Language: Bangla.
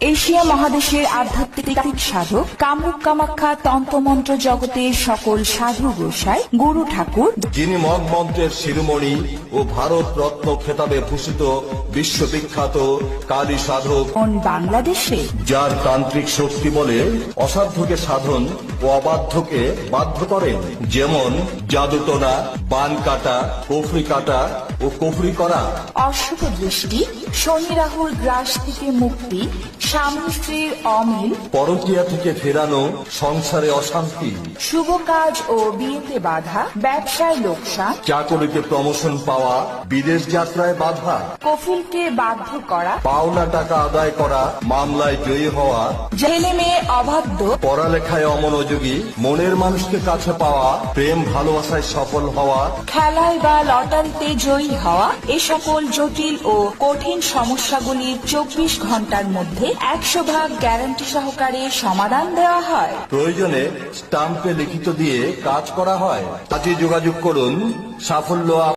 এশিয়া মহাদেশের আধ্যাত্মিক সাধক কামরূপ কামাখ্যা তন্ত্রমন্ত্র জগতের সকল সাধু গোসাই গুরু ঠাকুর। যিনি মগ মন্ত্রের শিরোমণি ও ভারত রত্ন খেতাবে ভূষিত বিশ্ববিখ্যাত কালী সাধক। বাংলাদেশে যার তান্ত্রিক শক্তি বলে অসাধ্যকে সাধন ও অবাধ্যকে বাধ্য করেন। যেমন জাদুটোনা বান কাটা কফরি কাটা ও কফরি করা। অশুভ দৃষ্টি শনি রাহুর গ্রাস থেকে মুক্তি স্বামী স্ত্রীর অমিল। পরকিয়া থেকে ফেরানো সংসারে অশান্তি। শুভ কাজ ও বিয়েতে বাধা ব্যবসায় লোকসান। চাকরিতে প্রমোশন পাওয়া বিদেশ যাত্রায় বাধা। কফিলকে বাধ্য করা। পাওনা টাকা আদায় করা মামলায় জয়ী হওয়া। ছেলে মেয়ে অবাধ্য। পড়ালেখায় অমনোযোগী মনের মানুষকে কাছে পাওয়া প্রেম ভালোবাসায় সফল হওয়া। খেলায় বা লটারিতে জয়ী হওয়া এ সকল জটিল ও কঠিন সমস্যাগুলির চব্বিশ ঘণ্টার মধ্যে একশো ভাগ গ্যারান্টি সহকারে সমাধান দেওয়া হয়। প্রয়োজনে স্টাম্পে লিখিত দিয়ে কাজ করা হয়। আজই যোগাযোগ করুন সাফল্য